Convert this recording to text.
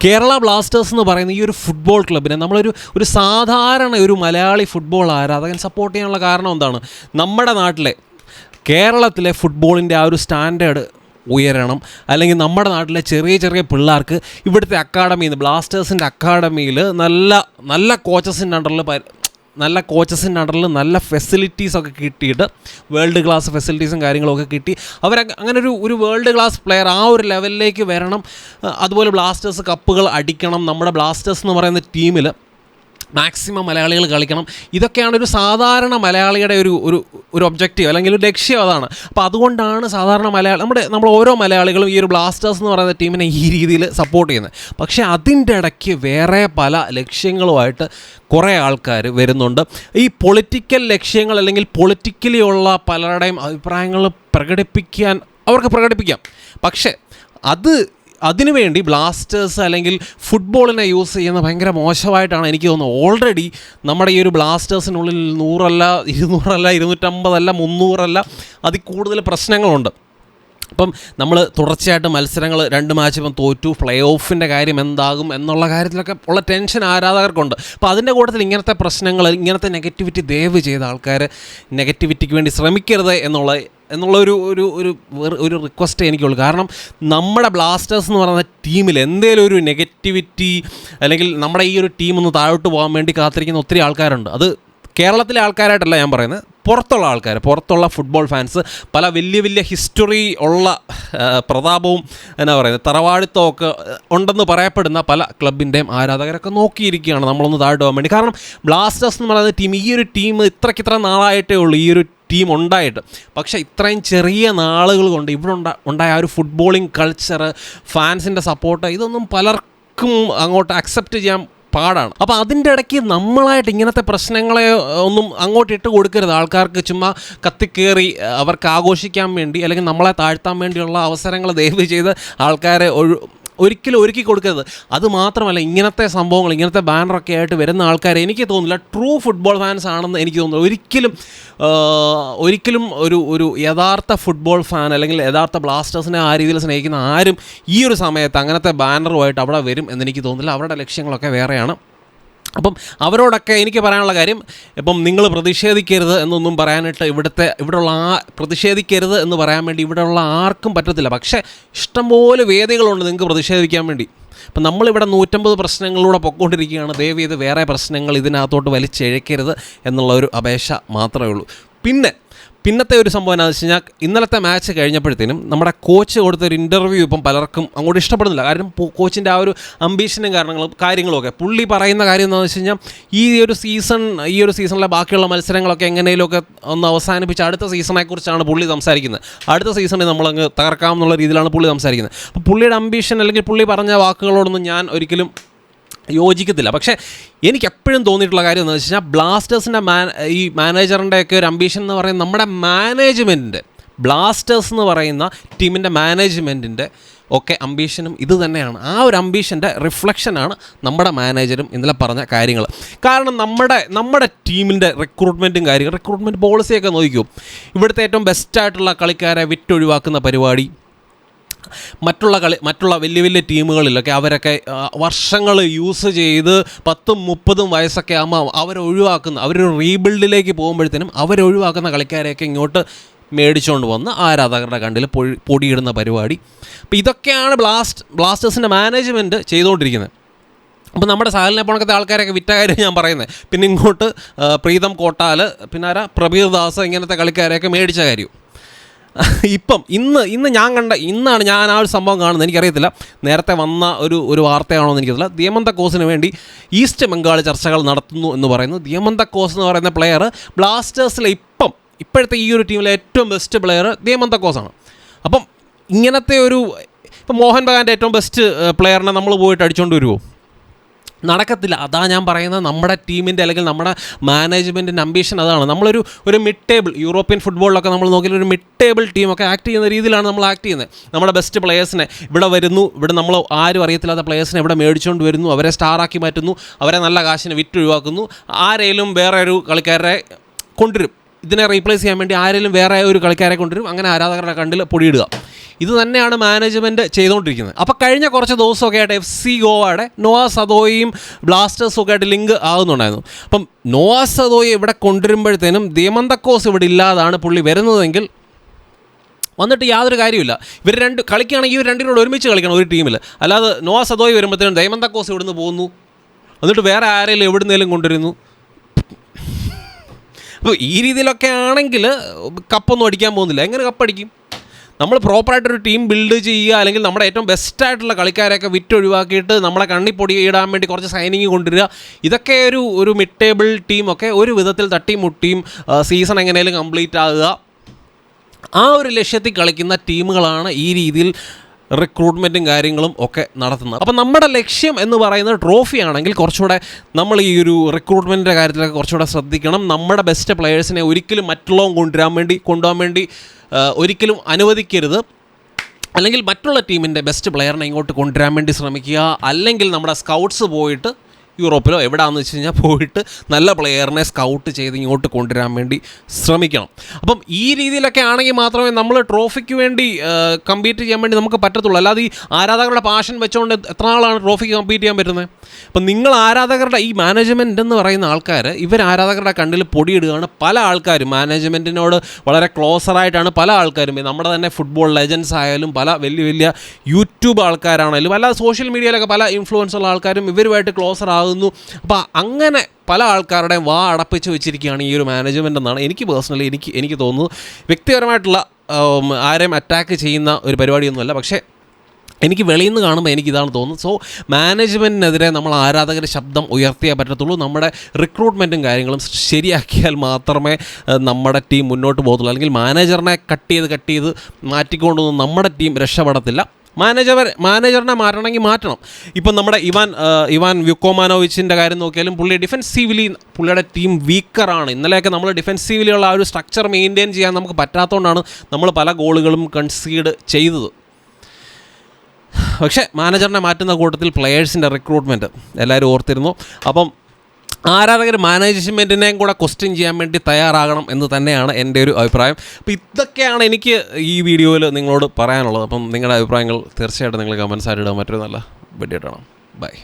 Kerala Blasters എന്ന് പറയുന്ന ഈ ഒരു ഫുട്ബോൾ ക്ലബിനെ നമ്മളൊരു ഒരു സാധാരണ ഒരു മലയാളി ഫുട്ബോൾ ആരാധകൻ സപ്പോർട്ട് ചെയ്യാനുള്ള കാരണം എന്താണ്? നമ്മുടെ നാട്ടിലെ കേരളത്തിലെ ഫുട്ബോളിന്റെ ആ ഒരു സ്റ്റാൻഡേർഡ് ഉയരണം അല്ലെങ്കിൽ നമ്മുടെ നാട്ടിലെ ചെറിയ ചെറിയ പിള്ളേർക്ക് ഇവിടുത്തെ അക്കാഡമിയിൽ നിന്ന് ബ്ലാസ്റ്റേഴ്സിന്റെ അക്കാഡമിയിൽ നല്ല നല്ല കോച്ചസിന്റെ അണ്ടറിൽ നല്ല കോച്ചസിന്റെ അണ്ടറിൽ നല്ല ഫെസിലിറ്റീസൊക്കെ കിട്ടിയിട്ട് വേൾഡ് ക്ലാസ് ഫെസിലിറ്റീസും കാര്യങ്ങളൊക്കെ കിട്ടി. അവർ അങ്ങനെ ഒരു ഒരു വേൾഡ് ക്ലാസ് പ്ലെയർ ആ ഒരു ലെവലിലേക്ക് വരണം. അതുപോലെ ബ്ലാസ്റ്റേഴ്സ് കപ്പുകൾ അടിക്കണം. നമ്മുടെ ബ്ലാസ്റ്റേഴ്സ് എന്ന് പറയുന്ന ടീമിൽ മാക്സിമം മലയാളികൾ കളിക്കണം. ഇതൊക്കെയാണ് ഒരു സാധാരണ മലയാളിയുടെ ഒരു ഒരു ഒരു ഒബ്ജക്റ്റീവ് അല്ലെങ്കിൽ ഒരു ലക്ഷ്യം അതാണ്. അപ്പോൾ അതുകൊണ്ടാണ് സാധാരണ മലയാളി നമ്മുടെ നമ്മൾ ഓരോ മലയാളികളും ഈ ഒരു ബ്ലാസ്റ്റേഴ്സ് എന്ന് പറയുന്ന ടീമിനെ ഈ രീതിയിൽ സപ്പോർട്ട് ചെയ്യുന്നത്. പക്ഷേ അതിന്റെ ഇടയ്ക്ക് വേറെ പല ലക്ഷ്യങ്ങളുമായിട്ട് കുറേ ആൾക്കാർ വരുന്നുണ്ട്. ഈ പൊളിറ്റിക്കൽ ലക്ഷ്യങ്ങൾ അല്ലെങ്കിൽ പൊളിറ്റിക്കലി ഉള്ള പലരുടെയും അഭിപ്രായങ്ങൾ പ്രകടിപ്പിക്കാൻ അവർക്ക് പ്രകടിപ്പിക്കാം. പക്ഷേ അത് അതിനുവേണ്ടി ബ്ലാസ്റ്റേഴ്സ് അല്ലെങ്കിൽ ഫുട്ബോളിനെ യൂസ് ചെയ്യുന്ന ഭയങ്കര മോശമായിട്ടാണ് എനിക്ക് തോന്നുന്നത്. ഓൾറെഡി നമ്മുടെ ഈ ഒരു ബ്ലാസ്റ്റേഴ്സിനുള്ളിൽ നൂറല്ല ഇരുന്നൂറല്ല ഇരുന്നൂറ്റമ്പതല്ല മുന്നൂറല്ല അതിൽ കൂടുതൽ പ്രശ്നങ്ങളുണ്ട്. അപ്പം നമ്മൾ തുടർച്ചയായിട്ട് മത്സരങ്ങൾ രണ്ട് മാച്ച് ഇപ്പം തോറ്റു. പ്ലേ ഓഫിന്റെ കാര്യം എന്താകും എന്നുള്ള കാര്യത്തിലൊക്കെ ഉള്ള ടെൻഷൻ ആരാധകർക്കുണ്ട്. അപ്പോൾ അതിന്റെ കൂട്ടത്തിൽ ഇങ്ങനത്തെ പ്രശ്നങ്ങൾ ഇങ്ങനത്തെ നെഗറ്റിവിറ്റി ദയവ് ചെയ്ത ആൾക്കാർ നെഗറ്റിവിറ്റിക്ക് വേണ്ടി ശ്രമിക്കരുത് എന്നുള്ള എന്നുള്ള ഒരു ഒരു ഒരു ഒരു റിക്വസ്റ്റ് എനിക്കുള്ളൂ. കാരണം നമ്മുടെ ബ്ലാസ്റ്റേഴ്സ് എന്ന് പറയുന്ന ടീമിൽ എന്തേലും ഒരു നെഗറ്റിവിറ്റി അല്ലെങ്കിൽ നമ്മുടെ ഈ ഒരു ടീം ഒന്ന് താഴോട്ട് പോകാൻ വേണ്ടി കാത്തിരിക്കുന്ന ഒത്തിരി ആൾക്കാരുണ്ട്. അത് കേരളത്തിലെ ആൾക്കാരായിട്ടല്ല ഞാൻ പറയുന്നത്. പുറത്തുള്ള ആൾക്കാർ പുറത്തുള്ള ഫുട്ബോൾ ഫാൻസ് പല വലിയ വലിയ ഹിസ്റ്ററി ഉള്ള പ്രതാപവും എന്നാ പറയുന്നത് തറവാടിത്തമൊക്കെ ഉണ്ടെന്ന് പറയപ്പെടുന്ന പല ക്ലബിന്റെയും ആരാധകരൊക്കെ നോക്കിയിരിക്കുകയാണ് നമ്മളൊന്ന് താഴോട്ട് പോകാൻ വേണ്ടി. കാരണം ബ്ലാസ്റ്റേഴ്സ് എന്ന് പറയുന്ന ടീം ഈ ഒരു ടീം ഇത്രയ്ക്ക് ഇത്ര നാളായിട്ടേ ഉള്ളൂ. ഈ ഒരു ടീം ഉണ്ടായിട്ട് പക്ഷേ ഇത്രയും ചെറിയ നാളുകൾ കൊണ്ട് ഇവിടെ ഉണ്ടാ ഉണ്ടായ ആ ഒരു ഫുട്ബോളിംഗ് കൾച്ചർ ഫാൻസിന്റെ സപ്പോർട്ട് ഇതൊന്നും പലർക്കും അങ്ങോട്ട് അക്സെപ്റ്റ് ചെയ്യാൻ പാടാണ്. അപ്പോൾ അതിന്റെ ഇടയ്ക്ക് നമ്മളായിട്ട് ഇങ്ങനത്തെ പ്രശ്നങ്ങളെ ഒന്നും അങ്ങോട്ട് ഇട്ട് കൊടുക്കരുത്. ആൾക്കാർക്ക് ചുമ്മാ കത്തിക്കേറി അവർക്ക് ആഘോഷിക്കാൻ വേണ്ടി അല്ലെങ്കിൽ നമ്മളെ താഴ്ത്താൻ വേണ്ടിയുള്ള അവസരങ്ങൾ ദയവ് ചെയ്ത് ആൾക്കാരെ ഒഴു ഒരിക്കലും ഒരുക്കി കൊടുക്കരുത്. അത് മാത്രമല്ല ഇങ്ങനത്തെ സംഭവങ്ങൾ ഇങ്ങനത്തെ ബാനറൊക്കെ ആയിട്ട് വരുന്ന ആൾക്കാരെ എനിക്ക് തോന്നുന്നില്ല ട്രൂ ഫുട്ബോൾ ഫാൻസ് ആണെന്ന് എനിക്ക് തോന്നുന്നു ഒരിക്കലും ഒരിക്കലും ഒരു ഒരു യഥാർത്ഥ ഫുട്ബോൾ ഫാൻ അല്ലെങ്കിൽ യഥാർത്ഥ ബ്ലാസ്റ്റേഴ്സിനെ ആ രീതിയിൽ സ്നേഹിക്കുന്ന ആരും ഈ ഒരു സമയത്ത് അങ്ങനത്തെ ബാനറുമായിട്ട് അവിടെ വരും എന്നെനിക്ക് തോന്നുന്നില്ല. അവരുടെ ലക്ഷ്യങ്ങളൊക്കെ വേറെയാണ്. അപ്പം അവരോടൊക്കെ എനിക്ക് പറയാനുള്ള കാര്യം ഇപ്പം നിങ്ങൾ പ്രതിഷേധിക്കരുത് എന്നൊന്നും പറയാനായിട്ട് ഇവിടുത്തെ ഇവിടെയുള്ള ആ പ്രതിഷേധിക്കരുത് എന്ന് പറയാൻ വേണ്ടി ഇവിടെയുള്ള ആർക്കും പറ്റത്തില്ല. പക്ഷേ ഇഷ്ടംപോലെ വേദികളുണ്ട് നിങ്ങൾക്ക് പ്രതിഷേധിക്കാൻ വേണ്ടി. അപ്പം നമ്മളിവിടെ നൂറ്റമ്പത് പ്രശ്നങ്ങളിലൂടെ പൊക്കോണ്ടിരിക്കുകയാണ്. ദയവ് ചെയ്ത് വേറെ പ്രശ്നങ്ങൾ ഇതിനകത്തോട്ട് വലിച്ചഴക്കരുത് എന്നുള്ള ഒരു അപേക്ഷ മാത്രമേ ഉള്ളൂ. പിന്നെ പിന്നത്തെ ഒരു സംഭവം എന്താണെന്ന് വെച്ച് കഴിഞ്ഞാൽ ഇന്നലത്തെ മാച്ച് കഴിഞ്ഞപ്പോഴത്തേനും നമ്മുടെ കോച്ച് കൊടുത്തൊരു ഇന്റർവ്യൂ ഇപ്പം പലർക്കും അങ്ങോട്ട് ഇഷ്ടപ്പെടുന്നില്ല. കാരണം കോച്ചിന്റെ ആ ഒരു അംബീഷനും കാരണങ്ങളും കാര്യങ്ങളൊക്കെ പുള്ളി പറയുന്ന കാര്യം എന്താണെന്ന് വെച്ച് കഴിഞ്ഞാൽ ഈ ഒരു സീസൺ ഈ ഒരു സീസണിലെ ബാക്കിയുള്ള മത്സരങ്ങളൊക്കെ എങ്ങനെയൊക്കെ ഒന്ന് അവസാനിപ്പിച്ച് അടുത്ത സീസണെക്കുറിച്ചാണ് പുള്ളി സംസാരിക്കുന്നത്. അടുത്ത സീസണിൽ നമ്മളങ്ങ് തകർക്കാം എന്നുള്ള രീതിയിലാണ് പുള്ളി സംസാരിക്കുന്നത്. അപ്പോൾ പുള്ളിയുടെ അംബീഷൻ അല്ലെങ്കിൽ പുള്ളി പറഞ്ഞ വാക്കുകളോടൊന്നും ഞാൻ ഒരിക്കലും യോജിക്കത്തില്ല. പക്ഷേ എനിക്ക് എപ്പോഴും തോന്നിയിട്ടുള്ള കാര്യം എന്ന് വെച്ച് കഴിഞ്ഞാൽ ബ്ലാസ്റ്റേഴ്സിന്റെ മാൻ ഈ മാനേജറിന്റെ ഒക്കെ ഒരു അംബീഷൻ എന്ന് പറയുന്നത് നമ്മുടെ മാനേജ്മെന്റിന്റെ ബ്ലാസ്റ്റേഴ്സ് എന്ന് പറയുന്ന ടീമിന്റെ മാനേജ്മെന്റിന്റെ ഒക്കെ അംബീഷനും ഇത് തന്നെയാണ്. ആ ഒരു അംബീഷന്റെ റിഫ്ലക്ഷനാണ് നമ്മുടെ മാനേജരും ഇന്നലെ പറഞ്ഞ കാര്യങ്ങൾ. കാരണം നമ്മുടെ നമ്മുടെ ടീമിന്റെ റിക്രൂട്ട്മെന്റും കാര്യങ്ങൾ റിക്രൂട്ട്മെന്റ് പോളിസിയൊക്കെ നോക്കിക്കും. ഇവിടുത്തെ ഏറ്റവും ബെസ്റ്റായിട്ടുള്ള കളിക്കാരെ വിറ്റൊഴിവാക്കുന്ന പരിപാടി മറ്റുള്ള കളി മറ്റുള്ള വലിയ വലിയ ടീമുകളിലൊക്കെ അവരൊക്കെ വർഷങ്ങൾ യൂസ് ചെയ്ത് പത്തും മുപ്പതും വയസ്സൊക്കെ ആകുമ്പോൾ അവരൊഴിവാക്കുന്ന അവരൊരു റീബിൽഡിലേക്ക് പോകുമ്പോഴത്തേനും അവരൊഴിവാക്കുന്ന കളിക്കാരെയൊക്കെ ഇങ്ങോട്ട് മേടിച്ചുകൊണ്ട് വന്ന് ആരാധകരുടെ കണ്ടിൽ പൊഴി പൊടിയിടുന്ന പരിപാടി. അപ്പോൾ ഇതൊക്കെയാണ് ബ്ലാസ്റ്റ് ബ്ലാസ്റ്റേഴ്സിന്റെ മാനേജ്മെന്റ് ചെയ്തുകൊണ്ടിരിക്കുന്നത്. അപ്പോൾ നമ്മുടെ സാഹലിനെ പോണക്കത്തെ ആൾക്കാരൊക്കെ വിറ്റ കാര്യം ഞാൻ പറയുന്നത് പിന്നെ ഇങ്ങോട്ട് പ്രീതം കോട്ടാൽ പിന്നെ ആരാ? പ്രബീർ ദാസ് ഇങ്ങനത്തെ കളിക്കാരെയൊക്കെ മേടിച്ച കാര്യം. ഇപ്പം ഇന്ന് ഇന്ന് ഞാൻ കണ്ട ഇന്നാണ് ഞാൻ ആ ഒരു സംഭവം കാണുന്നത്. എനിക്കറിയത്തില്ല. നേരത്തെ വന്ന ഒരു ഒരു വാർത്തയാണോ എന്ന് എനിക്കറിയില്ല ദിയമന്ത കോസിന് വേണ്ടി ഈസ്റ്റ് ബംഗാൾ ചർച്ചകൾ നടത്തുന്നു എന്ന് പറയുന്നു. ദിയമന്ത കോസ് എന്ന് പറയുന്ന പ്ലെയർ ബ്ലാസ്റ്റേഴ്സിലെ ഇപ്പം ഇപ്പോഴത്തെ ഈ ഒരു ടീമിലെ ഏറ്റവും ബെസ്റ്റ് പ്ലെയർ ദിയമന്ത കോസാണ് അപ്പം ഇങ്ങനത്തെ ഒരു ഇപ്പം മോഹൻ ബഗാന്റെ ഏറ്റവും ബെസ്റ്റ് പ്ലെയറിനെ നമ്മൾ പോയിട്ട് അടിച്ചുകൊണ്ട് വരുമോ നടക്കത്തില്ല. അതാ ഞാൻ പറയുന്നത് നമ്മുടെ ടീമിന്റെ അല്ലെങ്കിൽ നമ്മുടെ മാനേജ്മെന്റിന്റെ അംബീഷൻ അതാണ്. നമ്മളൊരു ഒരു മിഡ് ടേബിൾ യൂറോപ്യൻ ഫുട്ബോളിലൊക്കെ നമ്മൾ നോക്കിയാൽ ഒരു മിഡ് ടേബിൾ ടീമൊക്കെ ആക്ട് ചെയ്യുന്ന രീതിയിലാണ് നമ്മൾ ആക്ട് ചെയ്യുന്നത്. നമ്മുടെ ബെസ്റ്റ് പ്ലെയേഴ്സിനെ ഇവിടെ വരുന്നു. ഇവിടെ നമ്മൾ ആരും അറിയത്തില്ലാത്ത പ്ലെയേഴ്സിനെ ഇവിടെ മേടിച്ചുകൊണ്ട് വരുന്നു. അവരെ സ്റ്റാറാക്കി മാറ്റുന്നു. അവരെ നല്ല കാശിനെ വിറ്റൊഴിവാക്കുന്നു. ആരെങ്കിലും വേറെ ഒരു കളിക്കാരെ കൊണ്ടുവരും. ഇതിനെ റീപ്ലേസ് ചെയ്യാൻ വേണ്ടി ആരെങ്കിലും വേറെ ഒരു കളിക്കാരെ കൊണ്ടുവരും. അങ്ങനെ ആരാധകരുടെ കണ്ടിൽ പൊടിയിടുക. ഇത് തന്നെയാണ് മാനേജ്മെന്റ് ചെയ്തുകൊണ്ടിരിക്കുന്നത്. അപ്പോൾ കഴിഞ്ഞ കുറച്ച് ദിവസമൊക്കെ ആയിട്ട് എഫ് സി ഗോവയുടെ നോവാ സദോയും ബ്ലാസ്റ്റേഴ്സും ഒക്കെ ആയിട്ട് ലിങ്ക് ആകുന്നുണ്ടായിരുന്നു. അപ്പം നോവാ സദോയെ ഇവിടെ കൊണ്ടുവരുമ്പോഴത്തേനും ദിയമന്തക്കോസ് ഇവിടെ ഇല്ലാതാണ് പുള്ളി വരുന്നതെങ്കിൽ വന്നിട്ട് യാതൊരു കാര്യമില്ല ഇവർ രണ്ട് കളിക്കുകയാണെങ്കിൽ ഇവർ രണ്ടിനോട് ഒരുമിച്ച് കളിക്കണം ഒരു ടീമിൽ അല്ലാതെ നോവാ സദോയ് വരുമ്പോഴത്തേനും ദയമന്തക്കോസ് ഇവിടുന്ന് പോകുന്നു എന്നിട്ട് വേറെ ആരെങ്കിലും എവിടുന്നേലും കൊണ്ടുവരുന്നു. അപ്പോൾ ഈ രീതിയിലൊക്കെ ആണെങ്കിൽ കപ്പൊന്നും അടിക്കാൻ പോകുന്നില്ല. എങ്ങനെ കപ്പടിക്കും? നമ്മൾ പ്രോപ്പറായിട്ടൊരു ടീം ബിൽഡ് ചെയ്യുക അല്ലെങ്കിൽ നമ്മുടെ ഏറ്റവും ബെസ്റ്റായിട്ടുള്ള കളിക്കാരെയൊക്കെ വിറ്റൊഴിവാക്കിയിട്ട് നമ്മളെ കണ്ണിപ്പൊടി ഇടാൻ വേണ്ടി കുറച്ച് സൈനിങ് കൊണ്ടുവരിക. ഇതൊക്കെ ഒരു ഒരു മിഡ് ടേബിൾ ടീമൊക്കെ ഒരു വിധത്തിൽ തട്ടിയും മുട്ടിയും സീസൺ എങ്ങനെയും കംപ്ലീറ്റ് ആകുക. ആ ഒരു ലക്ഷ്യത്തിൽ കളിക്കുന്ന ടീമുകളാണ് ഈ രീതിയിൽ റിക്രൂട്ട്മെന്റും കാര്യങ്ങളും ഒക്കെ നടത്തുന്നത് അപ്പം നമ്മുടെ ലക്ഷ്യം എന്ന് പറയുന്നത് ട്രോഫി ആണെങ്കിൽ കുറച്ചുകൂടെ നമ്മൾ ഈ ഒരു റിക്രൂട്ട്മെന്റിന്റെ കാര്യത്തിലൊക്കെ കുറച്ചുകൂടെ ശ്രദ്ധിക്കണം. നമ്മുടെ ബെസ്റ്റ് പ്ലെയേഴ്സിനെ ഒരിക്കലും മറ്റുള്ളവൻ കൊണ്ടുവരാൻ വേണ്ടി കൊണ്ടുപോകാൻ വേണ്ടി ഒരിക്കലും അനുവദിക്കരുത്. അല്ലെങ്കിൽ മറ്റുള്ള ടീമിന്റെ ബെസ്റ്റ് പ്ലെയറിനെ ഇങ്ങോട്ട് കൊണ്ടുവരാൻ വേണ്ടി ശ്രമിക്കുക. അല്ലെങ്കിൽ നമ്മുടെ സ്കൗട്ട്സ് പോയിട്ട് യൂറോപ്പിലോ എവിടെയാണെന്ന് വെച്ച് കഴിഞ്ഞാൽ പോയിട്ട് നല്ല പ്ലെയറിനെ സ്കൗട്ട് ചെയ്ത് ഇങ്ങോട്ട് കൊണ്ടുവരാൻ വേണ്ടി ശ്രമിക്കണം. അപ്പം ഈ രീതിയിലൊക്കെ ആണെങ്കിൽ മാത്രമേ നമ്മൾ ട്രോഫിക്ക് വേണ്ടി കമ്പീറ്റ് ചെയ്യാൻ വേണ്ടി നമുക്ക് പറ്റത്തുള്ളൂ. അല്ലാതെ ഈ ആരാധകരുടെ പാഷൻ വെച്ചുകൊണ്ട് എത്ര നാളാണ് ട്രോഫിക്ക് കമ്പീറ്റ് ചെയ്യാൻ പറ്റുന്നത് അപ്പം നിങ്ങൾ ആരാധകരുടെ ഈ മാനേജ്മെന്റ് എന്ന് പറയുന്ന ആൾക്കാർ ഇവർ ആരാധകരുടെ കണ്ണിൽ പൊടിയിടുകയാണ്. പല ആൾക്കാരും മാനേജ്മെന്റിനോട് വളരെ ക്ലോസറായിട്ടാണ് പല ആൾക്കാരും. നമ്മുടെ തന്നെ ഫുട്ബോൾ ലെജൻസ് ആയാലും പല വലിയ വലിയ യൂട്യൂബ് ആൾക്കാരാണെങ്കിലും അല്ലാതെ സോഷ്യൽ മീഡിയയിലൊക്കെ പല ഇൻഫ്ലുവൻസ് ഉള്ള ആൾക്കാരും ഇവരുമായിട്ട് ക്ലോസർ ആകുന്നു അപ്പോൾ അങ്ങനെ പല ആൾക്കാരുടെയും വാ അടപ്പിച്ച് വെച്ചിരിക്കുകയാണ് ഈ ഒരു മാനേജ്മെന്റ് എന്നാണ് എനിക്ക് പേഴ്സണലി എനിക്ക് എനിക്ക് തോന്നുന്നു വ്യക്തിപരമായിട്ടുള്ള ആരെയും അറ്റാക്ക് ചെയ്യുന്ന ഒരു പരിപാടിയൊന്നുമല്ല. പക്ഷേ എനിക്ക് വെളിയിൽ നിന്ന് കാണുമ്പോൾ എനിക്കിതാണ് തോന്നുന്നത്. സോ മാനേജ്മെന്റിനെതിരെ നമ്മൾ ആരാധകർ ശബ്ദം ഉയർത്തിയേ പറ്റത്തുള്ളൂ. നമ്മുടെ റിക്രൂട്ട്മെന്റും കാര്യങ്ങളും ശരിയാക്കിയാൽ മാത്രമേ നമ്മുടെ ടീം മുന്നോട്ട് പോകത്തുള്ളൂ. അല്ലെങ്കിൽ മാനേജറിനെ കട്ട് ചെയ്ത് കട്ട് ചെയ്ത് മാറ്റിക്കൊണ്ടൊന്നും നമ്മുടെ ടീം രക്ഷപ്പെടത്തില്ല. മാനേജർ മാനേജറിനെ മാറ്റണമെങ്കിൽ മാറ്റണം. ഇപ്പം നമ്മുടെ ഇവാൻ ഇവാൻ വ്യുക്കോമാനോവിച്ചിന്റെ കാര്യം നോക്കിയാലും പുള്ളി ഡിഫെൻസീവ്ലി പുള്ളിയുടെ ടീം വീക്കറാണ്. ഇന്നലെയൊക്കെ നമ്മൾ ഡിഫെൻസീവ്ലിയുള്ള ആ ഒരു സ്ട്രക്ചർ മെയിന്റെയിൻ ചെയ്യാൻ നമുക്ക് പറ്റാത്തതുകൊണ്ടാണ് നമ്മൾ പല ഗോളുകളും കൺസീഡ് ചെയ്തത്. പക്ഷേ മാനേജറിനെ മാറ്റുന്ന കൂട്ടത്തിൽ പ്ലെയേഴ്സിന്റെ റിക്രൂട്ട്മെന്റ് എല്ലാവരും ഓർത്തിരുന്നു. അപ്പം ആരാധകർ മാനേജ്മെന്റിനെയും കൂടെ ക്വസ്റ്റ്യൻ ചെയ്യാൻ വേണ്ടി തയ്യാറാകണം എന്ന് തന്നെയാണ് എന്റെ ഒരു അഭിപ്രായം. അപ്പോൾ ഇതൊക്കെയാണ് എനിക്ക് ഈ വീഡിയോയിൽ നിങ്ങളോട് പറയാനുള്ളത്. അപ്പം നിങ്ങളുടെ അഭിപ്രായങ്ങൾ തീർച്ചയായിട്ടും നിങ്ങൾ കമൻസ് ആയിട്ട് ഇടാൻ മറ്റൊരു നല്ല വീഡിയോ ഇടണം ബൈ